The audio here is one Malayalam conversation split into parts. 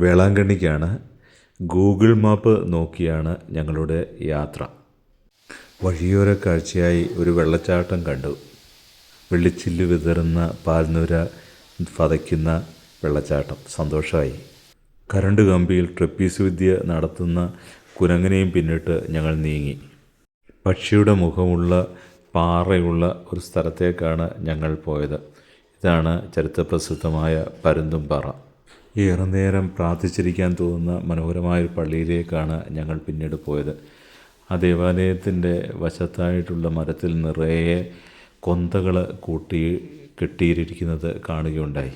വേളാങ്കണ്ണിക്കാണ് ഗൂഗിൾ മാപ്പ് നോക്കിയാണ് ഞങ്ങളുടെ യാത്ര. വഴിയോര കാഴ്ചയായി ഒരു വെള്ളച്ചാട്ടം കണ്ടു. വെള്ളിച്ചില്ല് വിതറുന്ന പാൽനൂര പതയ്ക്കുന്ന വെള്ളച്ചാട്ടം. സന്തോഷമായി കരണ്ട് കമ്പിയിൽ ട്രപ്പീസ് വിദ്യ നടത്തുന്ന കുരങ്ങനെയും പിന്നിട്ട് ഞങ്ങൾ നീങ്ങി. പക്ഷിയുടെ മുഖമുള്ള പാറയുള്ള ഒരു സ്ഥലത്തേക്കാണ് ഞങ്ങൾ പോയത്. ഇതാണ് ചരിത്രപ്രസിദ്ധമായ പരുന്തുംപാറ. ഏറെ നേരം പ്രാർത്ഥിച്ചിരിക്കാൻ തോന്നുന്ന മനോഹരമായ ഒരു പള്ളിയിലേക്കാണ് ഞങ്ങൾ പിന്നീട് പോയത്. ആ ദേവാലയത്തിന്റെ വശത്തായിട്ടുള്ള മരത്തിൽ നിറയെ കൊന്തകൾ കൂട്ടി കെട്ടിയിരിക്കുന്നത് കാണുകയുണ്ടായി.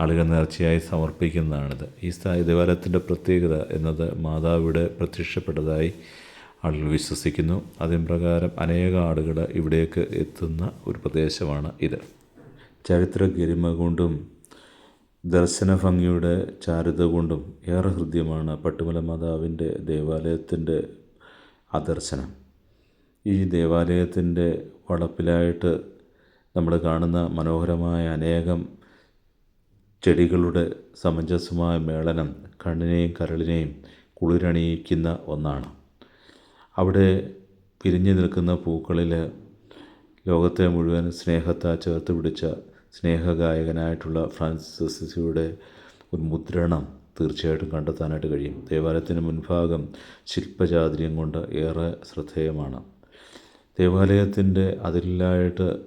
ആളുകൾ നേർച്ചയായി സമർപ്പിക്കുന്നതാണിത്. ഈ ദേവാലയത്തിന്റെ പ്രത്യേകത എന്നത് മാതാവിടെ പ്രത്യക്ഷപ്പെട്ടതായി ആളുകൾ വിശ്വസിക്കുന്നു. അതിന് പ്രകാരം അനേക ആളുകൾ ഇവിടേക്ക് എത്തുന്ന ഒരു പ്രദേശമാണ് ഇത്. ചരിത്ര ഗരിമ കൊണ്ടും ദർശന ഭംഗിയുടെ ചാരുത കൊണ്ടും ഏറെ ഹൃദ്യമാണ് പട്ടുമല മാതാവിന്റെ ദേവാലയത്തിന്റെ ആ ദർശനം ഈ ദേവാലയത്തിന്റെ വളപ്പിലായിട്ട് നമ്മൾ കാണുന്ന മനോഹരമായ അനേകം ചെടികളുടെ സമഞ്ജസമായ മേളനം കണ്ണിനെയും കരളിനെയും കുളിരണിയിക്കുന്ന ഒന്നാണ്. അവിടെ പിരിഞ്ഞു നിൽക്കുന്ന പൂക്കളിൽ ലോകത്തെ മുഴുവൻ സ്നേഹത്താൽ ചേർത്ത് പിടിച്ച സ്നേഹഗായകനായിട്ടുള്ള ഫ്രാൻസിസിയുടെ മുദ്രണം തീർച്ചയായിട്ടും കണ്ടെത്താനായിട്ട് കഴിയും. ദേവാലയത്തിന് മുൻഭാഗം ശില്പചാതുര്യം കൊണ്ട് ഏറെ ശ്രദ്ധേയമാണ്. ദേവാലയത്തിന്റെ അതിലായിട്ട്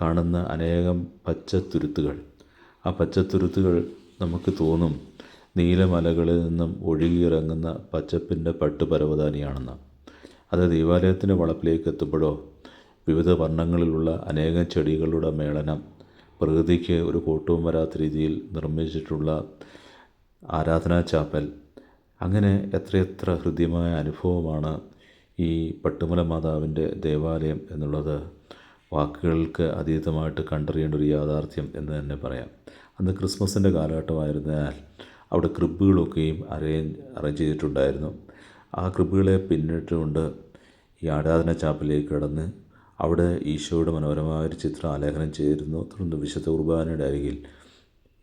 കാണുന്ന അനേകം പച്ചത്തുരുത്തുകൾ. ആ പച്ചത്തുരുത്തുകൾ നമുക്ക് തോന്നും നീലമലകളിൽ നിന്നും ഒഴുകിയിറങ്ങുന്ന പച്ചപ്പിന്റെ പട്ടുപരവതാനിയാണെന്ന്. അത് ദേവാലയത്തിന്റെ വളപ്പിലേക്ക് എത്തുമ്പോഴോ വിവിധ വർണങ്ങളിലുള്ള അനേകം ചെടികളുടെ മേളനം പ്രകൃതിക്ക് ഒരു കോട്ടവും വരാത്ത രീതിയിൽ നിർമ്മിച്ചിട്ടുള്ള ആരാധനാ ചാപ്പൽ. അങ്ങനെ എത്രയെത്ര ഹൃദ്യമായ അനുഭവമാണ് ഈ പട്ടുമല മാതാവിന്റെ ദേവാലയം എന്നുള്ളത്. വാക്കുകൾക്ക് അതീതമായിട്ട് കണ്ടറിയേണ്ട ഒരു യാഥാർത്ഥ്യം എന്ന് തന്നെ പറയാം. അന്ന് ക്രിസ്മസിന്റെ കാലഘട്ടമായിരുന്നതിനാൽ അവിടെ ക്രിബുകളൊക്കെയും അറേഞ്ച് അറേഞ്ച് ചെയ്തിട്ടുണ്ടായിരുന്നു. ആ ക്രിബുകളെ പിന്നിട്ടുകൊണ്ട് ഈ ആരാധന ചാപ്പലിലേക്ക് കടന്ന് അവിടെ ഈശോയുടെ മനോഹരമായ ഒരു ചിത്രം ആലേഖനം ചെയ്തിരുന്നു. തുടർന്ന് വിശുദ്ധ കുർബാനയുടെ അരികിൽ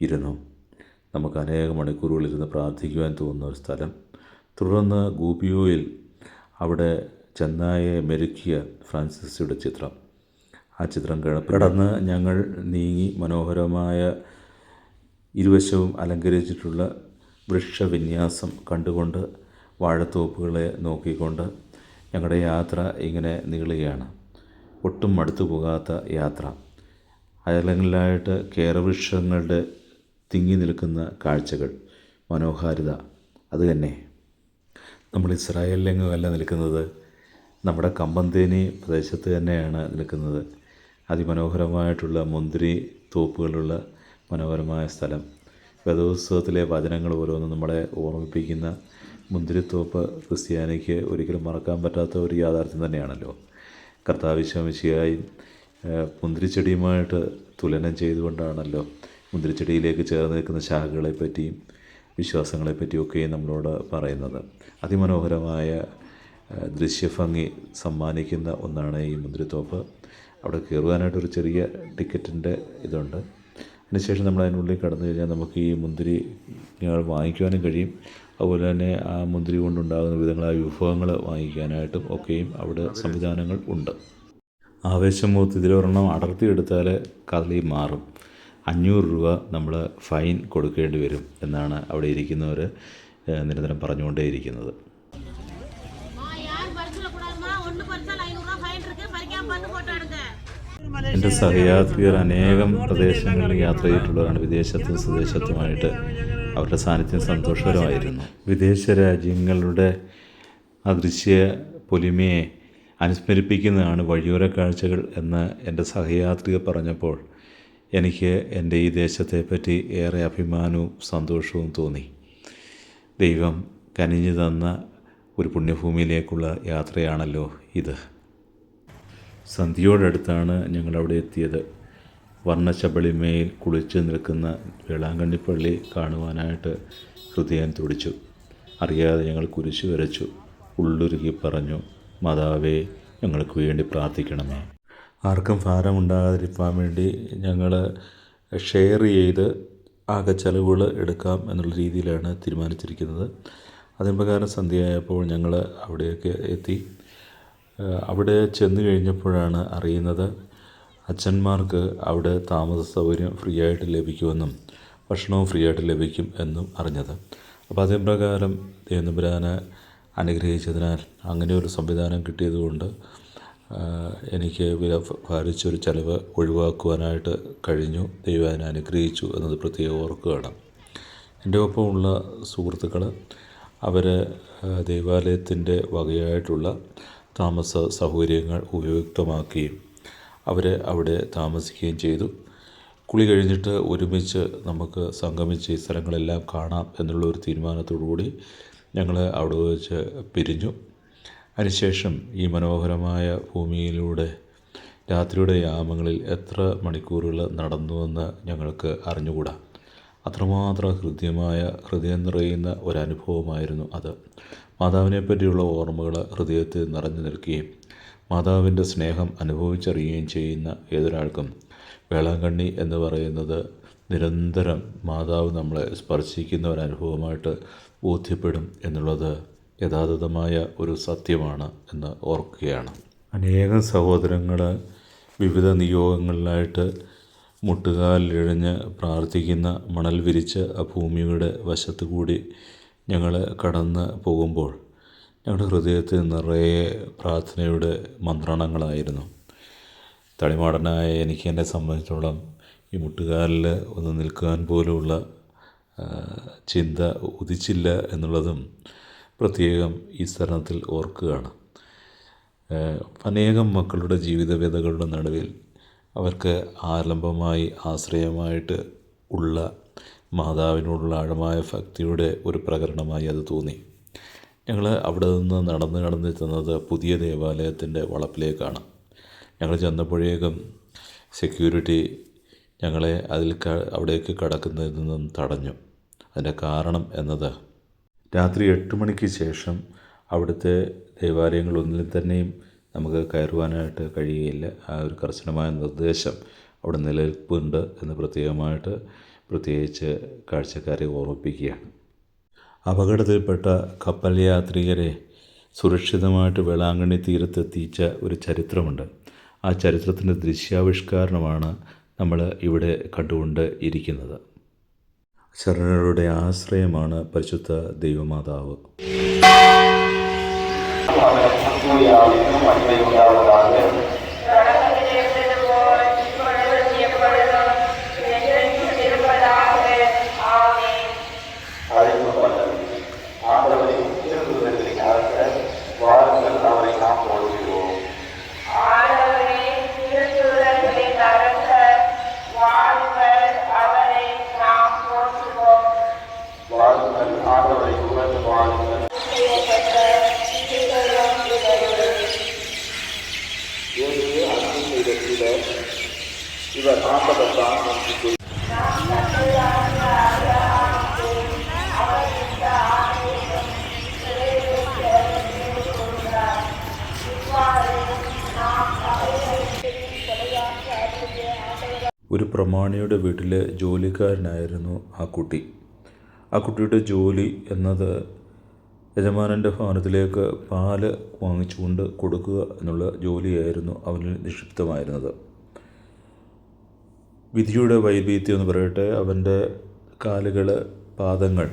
ഇരുന്നു. നമുക്ക് അനേക മണിക്കൂറുകളിരുന്ന് പ്രാർത്ഥിക്കുവാൻ തോന്നുന്ന ഒരു സ്ഥലം. തുടർന്ന് ഗൂപിയോയിൽ അവിടെ ചെന്നായെ മെരുക്കിയ ഫ്രാൻസിസിയുടെ ചിത്രം. ആ ചിത്രം കടന്ന് ഞങ്ങൾ നീങ്ങി മനോഹരമായ ഇരുവശവും അലങ്കരിച്ചിട്ടുള്ള വൃക്ഷവിന്യാസം കണ്ടുകൊണ്ട് വാഴത്തോപ്പുകളെ നോക്കിക്കൊണ്ട് ഞങ്ങളുടെ യാത്ര ഇങ്ങനെ നീളുകയാണ്. ഒട്ടും മടുത്തു പോകാത്ത യാത്ര. അയലങ്ങളിലായിട്ട് കേരവൃക്ഷങ്ങളുടെ തിങ്ങി നിൽക്കുന്ന കാഴ്ചകൾ. മനോഹാരിത. അത് തന്നെ. നമ്മൾ ഇസ്രായേലിലെങ്ങുമല്ല നിൽക്കുന്നത്. നമ്മുടെ കമ്പന്തേനി പ്രദേശത്ത് തന്നെയാണ് നിൽക്കുന്നത്. അതിമനോഹരമായിട്ടുള്ള മുന്തിരി തോപ്പുകളുള്ള മനോഹരമായ സ്ഥലം. വേദോത്സവത്തിലെ വചനങ്ങൾ ഓരോന്നും നമ്മളെ ഓർമ്മിപ്പിക്കുന്ന മുന്തിരിത്തോപ്പ് ക്രിസ്ത്യാനിക്ക് ഒരിക്കലും മറക്കാൻ പറ്റാത്ത ഒരു യാഥാർത്ഥ്യം തന്നെയാണല്ലോ. കർത്താവിശ്വമിശിയായി മുന്തിരിച്ചെടിയുമായിട്ട് തുലനം ചെയ്തുകൊണ്ടാണല്ലോ മുന്തിരിച്ചെടിയിലേക്ക് ചേർന്ന് നിൽക്കുന്ന ശാഖകളെപ്പറ്റിയും പറ്റിയും വിശ്വാസങ്ങളെ പറ്റിയൊക്കെയും നമ്മളോട് പറയുന്നത്. അതിമനോഹരമായ ദൃശ്യഭംഗി സമ്മാനിക്കുന്ന ഒന്നാണ് ഈ മുന്തിരിത്തോപ്പ്. അവിടെ കയറുവാനായിട്ടൊരു ചെറിയ ടിക്കറ്റിന്റെ ഇതുണ്ട്. അതിനുശേഷം നമ്മൾ അതിനുള്ളിൽ കടന്നു കഴിഞ്ഞാൽ നമുക്ക് ഈ മുന്തിരി വാങ്ങിക്കുവാനും കഴിയും. അതുപോലെ തന്നെ ആ മുന്തിരി കൊണ്ടുണ്ടാകുന്ന വിധങ്ങളായ വിഭവങ്ങൾ വാങ്ങിക്കാനായിട്ടും ഒക്കെയും അവിടെ സംവിധാനങ്ങൾ ഉണ്ട്. ആവേശം മൂത്ത് ഇതിലൊരെണ്ണം അടർത്തിയെടുത്താൽ കളി മാറും. അഞ്ഞൂറ് രൂപ നമ്മൾ ഫൈൻ കൊടുക്കേണ്ടി വരും എന്നാണ് അവിടെ ഇരിക്കുന്നവർ നിരന്തരം പറഞ്ഞുകൊണ്ടേയിരിക്കുന്നത് എന്റെ സഹയാത്രികർ അനേകം പ്രദേശങ്ങളിൽ യാത്ര ചെയ്തിട്ടുള്ളവരാണ് വിദേശത്തും സ്വദേശത്തുമായിട്ട് അവരുടെ സാന്നിധ്യം സന്തോഷകരമായിരുന്നു. വിദേശ രാജ്യങ്ങളുടെ അദൃശ്യ പൊലിമയെ അനുസ്മരിപ്പിക്കുന്നതാണ് വഴിയോര കാഴ്ചകൾ എന്ന് എന്റെ സഹയാത്രിക പറഞ്ഞപ്പോൾ എനിക്ക് എന്റെ ഈ ദേശത്തെ പറ്റി ഏറെ അഭിമാനവും സന്തോഷവും തോന്നി. ദൈവം കനിഞ്ഞു തന്ന ഒരു പുണ്യഭൂമിയിലേക്കുള്ള യാത്രയാണല്ലോ ഇത്. സന്ധ്യയോടടുത്താണ് ഞങ്ങൾ അവിടെ എത്തിയത്. വർണശബളിമയിൽ കുളിച്ച് നിൽക്കുന്ന വേളാങ്കണ്ണി പള്ളി കാണുവാനായിട്ട് ഹൃദയം തുടിച്ചു. അറിയാതെ ഞങ്ങൾ കുരിശു വരച്ചു. ഉള്ളുരുകി പറഞ്ഞു മാതാവേ ഞങ്ങൾക്ക് വേണ്ടി പ്രാർത്ഥിക്കണമേ. ആർക്കും ഭാരമുണ്ടാകാതിരിക്കാൻ വേണ്ടി ഞങ്ങൾ ഷെയർ ചെയ്ത് ആകെ ചെലവുകൾ എടുക്കാം എന്നുള്ള രീതിയിലാണ് തീരുമാനിച്ചിരിക്കുന്നത്. അതിന് പ്രകാരം സന്ധ്യയായപ്പോൾ ഞങ്ങൾ അവിടെയൊക്കെ എത്തി. അവിടെ ചെന്ന് കഴിഞ്ഞപ്പോഴാണ് അറിയുന്നത് അച്ഛന്മാർക്ക് അവിടെ താമസ സൗകര്യം ഫ്രീ ആയിട്ട് ലഭിക്കുമെന്നും ഭക്ഷണവും ഫ്രീ ആയിട്ട് ലഭിക്കും എന്നും അറിഞ്ഞത്. അപ്പോൾ അതേ പ്രകാരം ദേവനപുരാന് അനുഗ്രഹിച്ചതിനാൽ അങ്ങനെ ഒരു സംവിധാനം കിട്ടിയതുകൊണ്ട് എനിക്ക് ഭാരിച്ചൊരു ചിലവ് ഒഴിവാക്കുവാനായിട്ട് കഴിഞ്ഞു. ദൈവം അനുഗ്രഹിച്ചു എന്നത് പ്രത്യേകം ഓർക്കുകയാണ്. എന്റെ ഒപ്പമുള്ള സുഹൃത്തുക്കൾ അവർ ദൈവാലയത്തിന്റെ വകയായിട്ടുള്ള താമസ സൗകര്യങ്ങൾ ഉപയുക്തമാക്കുകയും അവർ അവിടെ താമസിക്കുകയും ചെയ്തു. കുളി കഴിഞ്ഞിട്ട് ഒരുമിച്ച് നമുക്ക് സംഗമിച്ച് ഈ സ്ഥലങ്ങളെല്ലാം കാണാം എന്നുള്ള ഒരു തീരുമാനത്തോടു കൂടി ഞങ്ങൾ അവിടെ വെച്ച് പിരിഞ്ഞു. അതിനുശേഷം ഈ മനോഹരമായ ഭൂമിയിലൂടെ രാത്രിയുടെ യാമങ്ങളിൽ എത്ര മണിക്കൂറുകൾ നടന്നുവെന്ന് ഞങ്ങൾക്ക് അറിഞ്ഞുകൂടാ. അത്രമാത്രം ഹൃദ്യമായ ഹൃദയം നിറയുന്ന ഒരനുഭവമായിരുന്നു അത്. മാതാവിനെ പറ്റിയുള്ള ഓർമ്മകൾ ഹൃദയത്തിൽ നിറഞ്ഞു നിൽക്കുകയും മാതാവിന്റെ സ്നേഹം അനുഭവിച്ചറിയുകയും ചെയ്യുന്ന ഏതൊരാൾക്കും വേളാങ്കണ്ണി എന്ന് പറയുന്നത് നിരന്തരം മാതാവ് നമ്മളെ സ്പർശിക്കുന്ന ഒരു അനുഭവമായിട്ട് ബോധ്യപ്പെടും എന്നുള്ളത് യഥാർത്ഥമായ ഒരു സത്യമാണ് എന്ന് ഓർക്കുകയാണ്. അനേകം സഹോദരങ്ങൾ വിവിധ നിയോഗങ്ങളിലായിട്ട് മുട്ടുകാലിഴഞ്ഞ് പ്രാർത്ഥിക്കുന്ന മണൽ വിരിച്ച ആ ഭൂമിയുടെ വശത്തു കൂടി ഞങ്ങൾ കടന്ന് പോകുമ്പോൾ ഞങ്ങളുടെ ഹൃദയത്തിൽ നിറയെ പ്രാർത്ഥനയുടെ മന്ത്രണങ്ങളായിരുന്നു. തളിമാടനായ എനിക്ക് എന്നെ സംബന്ധിച്ചോളം ഈ മുട്ടുകാലിൽ ഒന്ന് നിൽക്കാൻ പോലുമുള്ള ചിന്ത ഉദിച്ചില്ല എന്നുള്ളതും പ്രത്യേകം ഈ സ്ഥലത്തിൽ ഓർക്കുകയാണ്. അനേകം മക്കളുടെ ജീവിതവേദകളുടെ നടുവിൽ അവർക്ക് ആലംബമായി ആശ്രയമായിട്ട് ഉള്ള മാതാവിനോടുള്ള ആഴമായ ഭക്തിയുടെ ഒരു പ്രകടനമായി അത് തോന്നി. ഞങ്ങൾ അവിടെ നിന്ന് നടന്ന് നടന്ന് ചെന്നത് പുതിയ ദേവാലയത്തിന്റെ വളപ്പിലേക്കാണ്. ഞങ്ങൾ ചെന്നപ്പോഴേക്കും സെക്യൂരിറ്റി ഞങ്ങളെ അതിൽ അവിടേക്ക് കടക്കുന്നതിൽ നിന്നും തടഞ്ഞു. അതിന്റെ കാരണം എന്നത് രാത്രി എട്ട് മണിക്ക് ശേഷം അവിടുത്തെ ദേവാലയങ്ങളൊന്നിൽ തന്നെയും നമുക്ക് കയറുവാനായിട്ട് കഴിയുകയില്ല. ആ ഒരു കർശനമായ നിർദ്ദേശം അവിടെ നിലനിൽപ്പുണ്ട് എന്ന് പ്രത്യേകമായിട്ട് പ്രത്യേകിച്ച് കാഴ്ചക്കാരെ ഓർമ്മിപ്പിക്കുകയാണ്. അപകടത്തിൽപ്പെട്ട കപ്പൽ യാത്രികരെ സുരക്ഷിതമായിട്ട് വേളാങ്കണ്ണി തീരത്തെത്തിച്ച ഒരു ചരിത്രമുണ്ട്. ആ ചരിത്രത്തിന്റെ ദൃശ്യാവിഷ്കാരണമാണ് നമ്മൾ ഇവിടെ കണ്ടുകൊണ്ട് ഇരിക്കുന്നത് ശരണരുടെ ആശ്രയമാണ് പരിശുദ്ധ ദൈവമാതാവ്. ഒരു പ്രമാണിയുടെ വീട്ടിലെ ജോലിക്കാരനായിരുന്നു ആ കുട്ടി. ആ കുട്ടിയുടെ ജോലി എന്നത് യജമാനന്റെ ഭവനത്തിലേക്ക് പാൽ വാങ്ങിച്ചുകൊണ്ട് കൊടുക്കുക എന്നുള്ള ജോലിയായിരുന്നു അവനിൽ നിക്ഷിപ്തമായിരുന്നത്. വിധിയുടെ വൈവിധ്യം എന്ന് പറയട്ടെ അവന്റെ കാലുകൾ പാദങ്ങൾ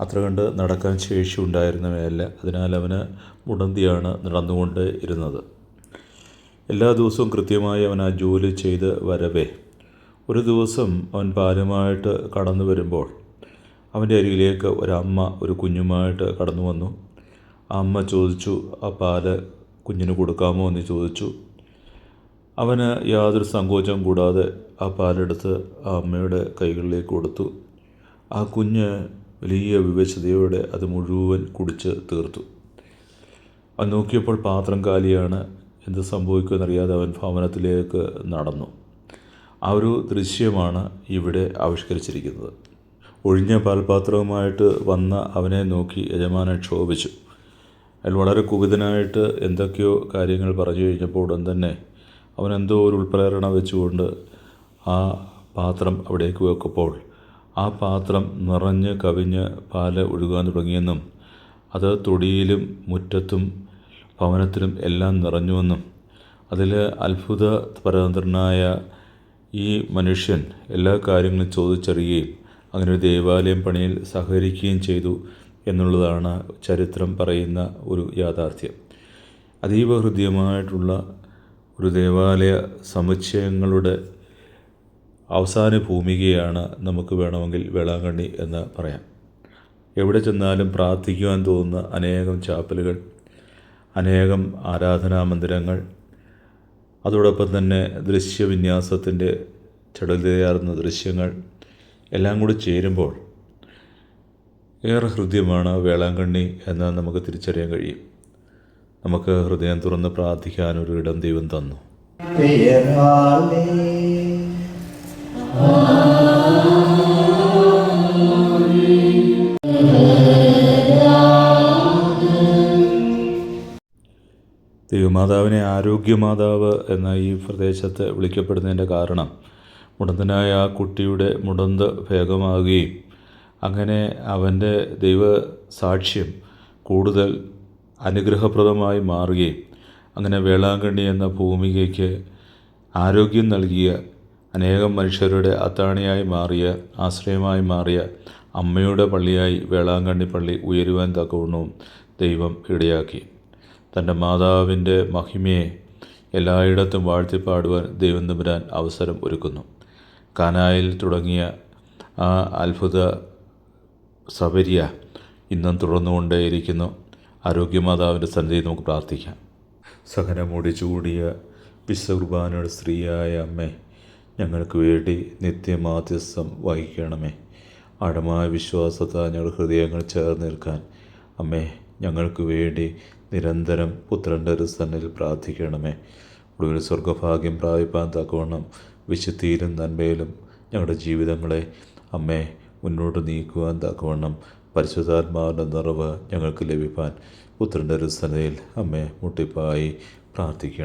അത്ര കണ്ട് നടക്കാൻ ശേഷി ഉണ്ടായിരുന്നവയല്ല. അതിനാൽ അവന് മുടന്തിയാണ് നടന്നുകൊണ്ട് ഇരുന്നത് എല്ലാ ദിവസവും കൃത്യമായി അവൻ ആ ജോലി ചെയ്ത് വരവേ. ഒരു ദിവസം അവൻ പാലുമായിട്ട് കടന്നു വരുമ്പോൾ അവന്റെ അരികിലേക്ക് ഒരമ്മ ഒരു കുഞ്ഞുമായിട്ട് കടന്നു വന്നു. ആ അമ്മ ചോദിച്ചു ആ പാൽ കുഞ്ഞിന് കൊടുക്കാമോ? എന്ന് ചോദിച്ചു. അവന് യാതൊരു സങ്കോചം കൂടാതെ ആ പാലെടുത്ത് ആ അമ്മയുടെ കൈകളിലേക്ക് കൊടുത്തു. ആ കുഞ്ഞ് വലിയ വിവശതയോടെ അത് മുഴുവൻ കുടിച്ച് തീർത്തു. അവൻ നോക്കിയപ്പോൾ പാത്രം കാലിയാണ്. എന്ത് സംഭവിക്കുമെന്നറിയാതെ അവൻ ഭവനത്തിലേക്ക് നടന്നു. ആ ഒരു ദൃശ്യമാണ് ഇവിടെ ആവിഷ്കരിച്ചിരിക്കുന്നത്. ഒഴിഞ്ഞ പാൽപാത്രവുമായിട്ട് വന്ന അവനെ നോക്കി യജമാനൻ ക്ഷോഭിച്ചു. അയാൾ വളരെ കുപിതനായിട്ട് എന്തൊക്കെയോ കാര്യങ്ങൾ പറഞ്ഞു കഴിഞ്ഞപ്പോൾ ഉടൻ തന്നെ അവൻ എന്തോ ഒരു ഉൾപ്രേരണ വെച്ചുകൊണ്ട് ആ പാത്രം അവിടേക്ക് വെക്കുമ്പോൾ ആ പാത്രം നിറഞ്ഞ് കവിഞ്ഞ് പാൽ ഒഴുകാൻ തുടങ്ങിയെന്നും അത് തൊടിയിലും മുറ്റത്തും ഭവനത്തിലും എല്ലാം നിറഞ്ഞുവെന്നും അതിൽ അത്ഭുത പരതന്ത്രനായ ഈ മനുഷ്യൻ എല്ലാ കാര്യങ്ങളും ചോദിച്ചറിയുകയും അങ്ങനെ ഒരു ദേവാലയം പണിയിൽ സഹകരിക്കുകയും ചെയ്തു എന്നുള്ളതാണ് ചരിത്രം പറയുന്ന ഒരു യാഥാർത്ഥ്യം. അതീവ ഹൃദ്യമായിട്ടുള്ള ഒരു ദേവാലയ സമുച്ചയങ്ങളുടെ അവസാന ഭൂമികയാണ് നമുക്ക് വേണമെങ്കിൽ വേളാങ്കണ്ണി എന്ന് പറയാം. എവിടെ ചെന്നാലും പ്രാർത്ഥിക്കുവാൻ തോന്നുന്ന അനേകം ചാപ്പലുകൾ അനേകം ആരാധനാ മന്ദിരങ്ങൾ അതോടൊപ്പം തന്നെ ദൃശ്യവിന്യാസത്തിന്റെ ചടുലതയാർന്ന ദൃശ്യങ്ങൾ എല്ലാം കൂടി ചേരുമ്പോൾ ഏറെ ഹൃദ്യമാണ് വേളാങ്കണ്ണി എന്ന് നമുക്ക് തിരിച്ചറിയാൻ കഴിയും. നമുക്ക് ഹൃദയം തുറന്ന് പ്രാർത്ഥിക്കാൻ ഒരു ഇടം ദൈവം തന്നു. ദൈവമാതാവിനെ ആരോഗ്യമാതാവ് എന്ന ഈ പ്രദേശത്ത് വിളിക്കപ്പെടുന്നതിന്റെ കാരണം മുടന്തനായ ആ കുട്ടിയുടെ മുടന്ത് ഭേദമാകുകയും അങ്ങനെ അവന്റെ ദൈവ സാക്ഷ്യം കൂടുതൽ അനുഗ്രഹപ്രദമായി മാറുകയും അങ്ങനെ വേളാങ്കണ്ണി എന്ന ഭൂമികയ്ക്ക് ആരോഗ്യം നൽകിയ അനേകം മനുഷ്യരുടെ അത്താണിയായി മാറിയ ആശ്രയമായി മാറിയ അമ്മയുടെ പള്ളിയായി വേളാങ്കണ്ണി പള്ളി ഉയരുവാൻ തക്കവണ്ണവും ദൈവം ഇടയാക്കി. തന്റെ മാതാവിന്റെ മഹിമയെ എല്ലായിടത്തും വാഴ്ത്തിപ്പാടുവാൻ ദൈവം തമ്പുരാൻ അവസരം ഒരുക്കുന്നു. കാനായിൽ തുടങ്ങിയ ആ അത്ഭുത സബരിയ ഇന്നും തുടർന്നുകൊണ്ടേയിരിക്കുന്നു. ആരോഗ്യമാതാവിന്റെ സന്നിധിയിൽ നമുക്ക് പ്രാർത്ഥിക്കാം. സഹനമൂടി ചൂടിയ വിശ്വകുർബാനയുടെ സ്ത്രീയായ അമ്മേ ഞങ്ങൾക്ക് വേണ്ടി നിത്യമാധ്യസ്ഥം വഹിക്കണമേ. ആഴമായ വിശ്വാസത്താൽ ഞങ്ങളുടെ ഹൃദയങ്ങൾ ചേർന്ന് നിൽക്കാൻ അമ്മേ ഞങ്ങൾക്ക് വേണ്ടി നിരന്തരം പുത്രന്റെ ഒരു സന്നിൽ പ്രാർത്ഥിക്കണമേ. ഒടുവിൽ സ്വർഗഭാഗ്യം പ്രാപിപ്പാൻ തക്കവണ്ണം വിശുദ്ധിയിലും നന്മയിലും ഞങ്ങളുടെ ജീവിതങ്ങളെ അമ്മേ മുന്നോട്ട് നീക്കുവാൻ തക്കവണ്ണം പരിശുദ്ധാത്മാവിന്റെ നിറവ് ഞങ്ങൾക്ക് ലഭിപ്പാൻ പുത്രന്റെ ഒരു സന്നയിൽ അമ്മയെ മുട്ടിപ്പായി പ്രാർത്ഥിക്കണം